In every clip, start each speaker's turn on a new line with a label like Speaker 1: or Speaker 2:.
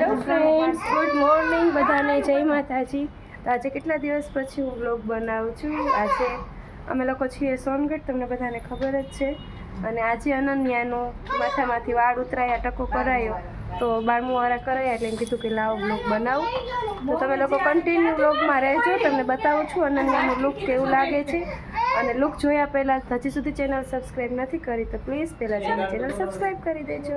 Speaker 1: Hello friends good morning બધાને, જય માતાજી. તો આજે કેટલા દિવસ પછી હું બ્લોગ બનાવું છું? આજે અમે લોકો છીએ સોનગઢ, તમને બધાને ખબર જ છે. અને આજે અનન્યાનો માથામાંથી વાળ ઉતરાયા, ટકો કરાયો. તો બારમુવાળા કરાયા એટલે એમ કીધું કે લાવો બ્લોગ બનાવું. તો તમે લોકો કન્ટિન્યુ બ્લોગમાં રહેજો, તમને બતાવું છું અનન્યાનું લુક કેવું લાગે છે. અને લુક જોયા પહેલાં હજી સુધી ચેનલ સબસ્ક્રાઈબ નથી કરી, તો પ્લીઝ પહેલાં ચેનલ સબસ્ક્રાઈબ કરી દેજો.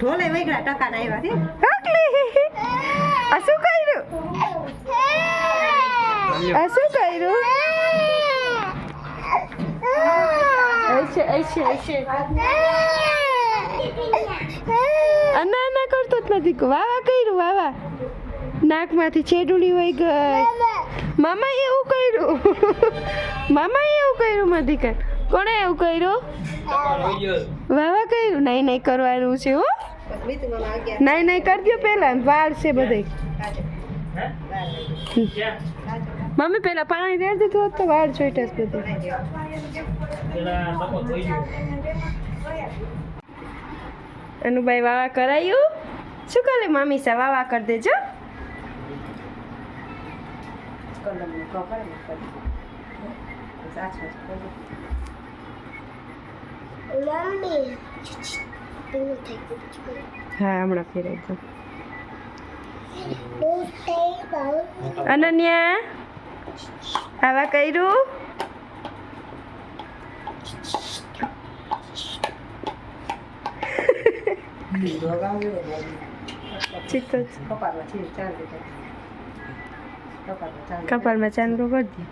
Speaker 2: ઢોલે વૈગડા ટકા ના આવ્યા
Speaker 1: છે. શું કર્યું? શું કર્યું? અશે અના અના કરતો જ નથી. વાવા કર્યું વાવા. નાકમાંથી છેડુલી વહી ગઈ. મામા એવું કર્યું. મામા એવું કર્યું મધિકા કોણે એવું કર્યું. વાવા કર્યું? નહીં નહીં કરવાનું છે હો. નહીં નહીં કરજો પહેલાં, વાળ છે બધે. મમ્મી પેલા પાણી રેડ દીધું તો વાળ ચોઈટા જ બધું. અનુભાઈ વાવા કરાયું? શું કરે મમ્મી સા વાવા કરી દેજો?
Speaker 2: કલમનું સાચું છે, કરી.
Speaker 1: હા હમણાં ફેરાઈ દો અનન્યા આવા કર્યું?
Speaker 2: કપાળમાં ચાંદી.
Speaker 1: કરી દે.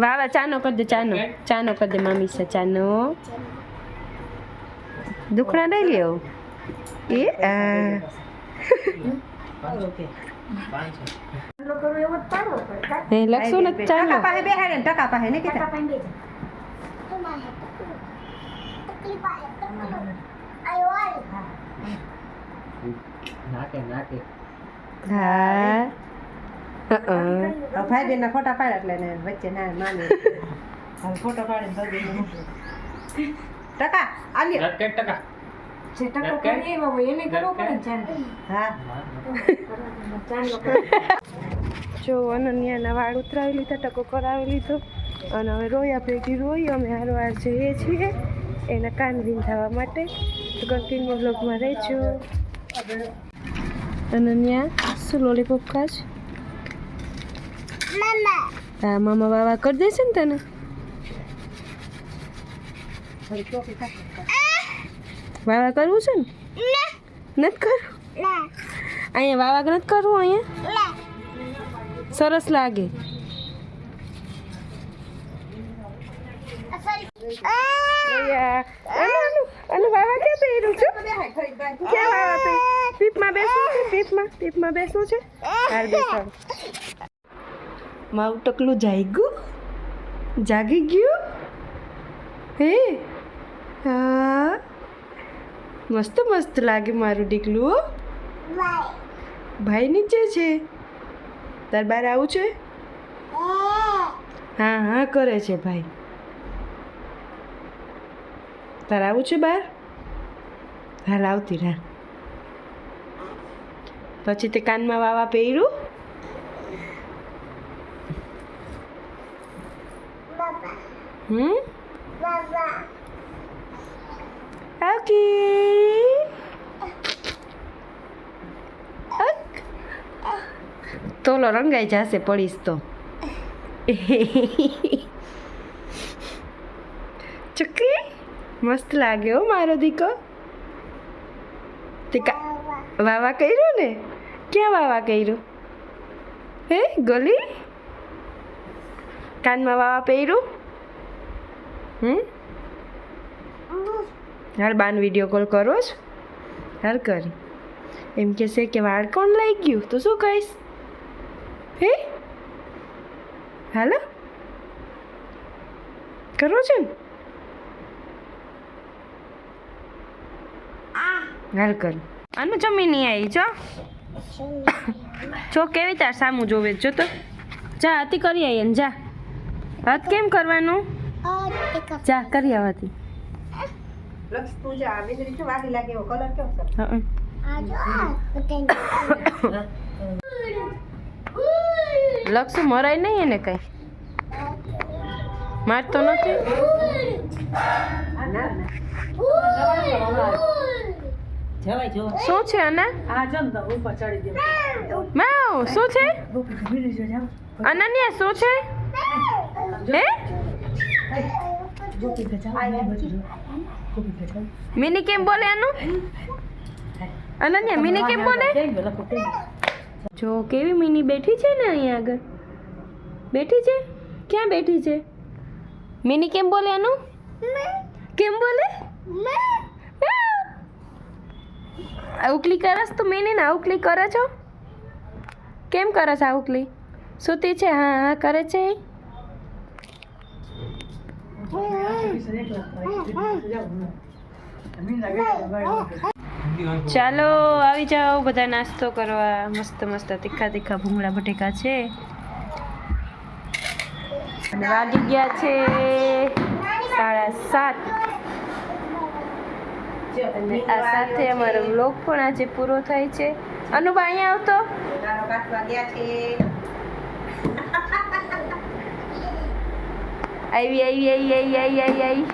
Speaker 1: વાવા ચાનો કરી દે ચાનો. ચાનો કરી દે મમ્મી સા ચાનો. દુખણા નહીં લ્યો એ લખશો ને ચાનો
Speaker 2: પાસે બેહાડે ને ટકા પાસે નહીં કેટલા ભાઈ બેન ના ફોટા પાડ્યા એટલે વચ્ચે ના માને ફોટો પાડીને બેન મોકલો. ટકા. આલ્યો હા.
Speaker 1: જો અનન્યાના વાળ ઉતરાવી લીધા ટકો કરાવી લીધો. અને હવે રોયા ભેગી રોઈ અમે હારવાર જઈએ છીએ એના કાન વિંધાવા માટે. તો કન્ટિન્યુ બ્લોગમાં રહેજો. અનન્યા શું લોલીપોપ ખાશ હા મામા બાવા કરી દેશે ને તને. વાવા કરવું છે ને? નથી કરવું? અહીંયા વાવા નથી કરવું અહીંયા? સરસ લાગે. મારું ટકલું જાગ્યું? જાગી ગયું? હે? હા. મસ્ત મસ્ત લાગે મારું ડીકલું ભાઈ. નીચે છે. તાર બાર આવું છે? હા. હા કરે છે ભાઈ. તાર આવું છે બાર? હાલ આવતી રાહ પછી તે કાનમાં વાવા પહેર્યું? હમ? ઓકે તોલો રંગાઈ જશે પડીશ તો ચુક્કી મસ્ત લાગ્યો મારો દીકો તે વાવા કર્યું ને ક્યાં વાવા કર્યું હે ગલી કાનમાં વાવા પહેર્યું હમ હાલ બાન વીડિયો કોલ કરો જ હાલ કરી. એમ કહેશે કે વાળ કોણ લઈ ગયું? તો શું કહીશ? હે? હાલો? કરો છે ને? હાલ કર. આનું જમી નહીં આવી છો છો કેવી તાર સામું જોવે? જો તો. જા હતી કરી આવીએને જા. હાથ કેમ કરવાનું? જા કરી આવવાથી
Speaker 2: લક્ષ તું જે આ જ રીતે વાગી લાગે એવો કલર કેવો છે.
Speaker 1: લક્ષુ મરાય નહીં એને કઈ? મારતો નથી? શું છે અના?
Speaker 2: આ જમ ઉપર ચડી દે
Speaker 1: શું છે? અનન્યા શું છે? હે મિની કેમ બોલે આનું અનન્યા, મિની કેમ બોલે? જો, કેવી મિની બેઠી છે ને અહીંયા આગળ? બેઠી છે? ક્યાં બેઠી છે? મિની કેમ બોલે આનું કેમ બોલે? આઉકલી કરસ તો મિની ને આઉકલી કરે છો? કેમ કરસ આઉકલી સુતી છે? હા હા, કરે છે ચાલો, આવી જાઓ, બધા નાસ્તો કરવા. મસ્ત મસ્ત, તીખા તીખા ભૂંગળા, બટેકા છે. વાગી ગયા છે સાડા સાત. અને આ સાથે અમારો વ્લોગ પણ આજે પૂરો થાય છે. અનુભા, અહીંયા આવતો
Speaker 2: નાનો કાઢવા ગયા છે
Speaker 1: આવી આવી આવી આવી આવી આવી આવી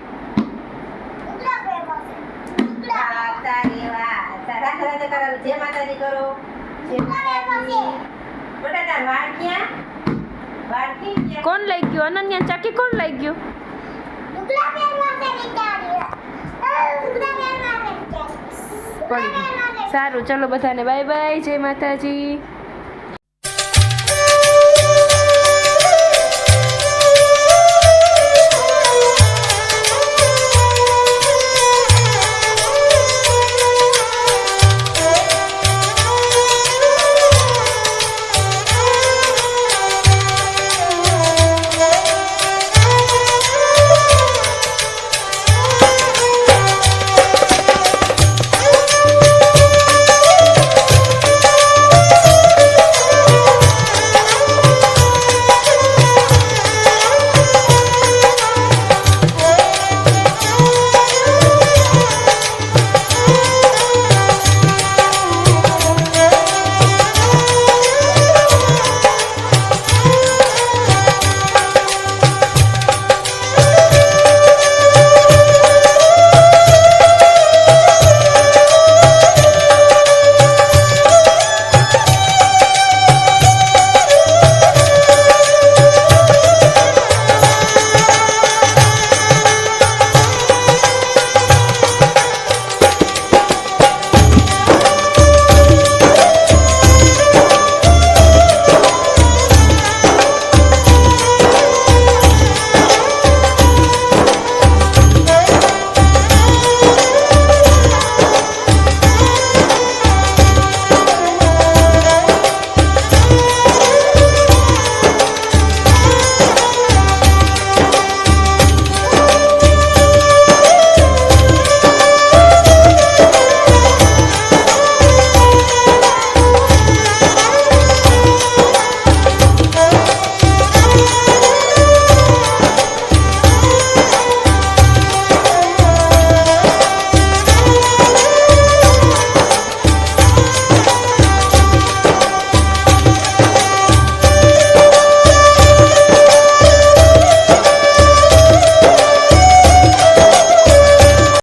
Speaker 2: જય માતાજી
Speaker 1: કોણ લઈ ગયું? અનન્યા ચાકી કોણ લઈ ગયું. સારું, ચલો બધાને બાય બાય જય માતાજી.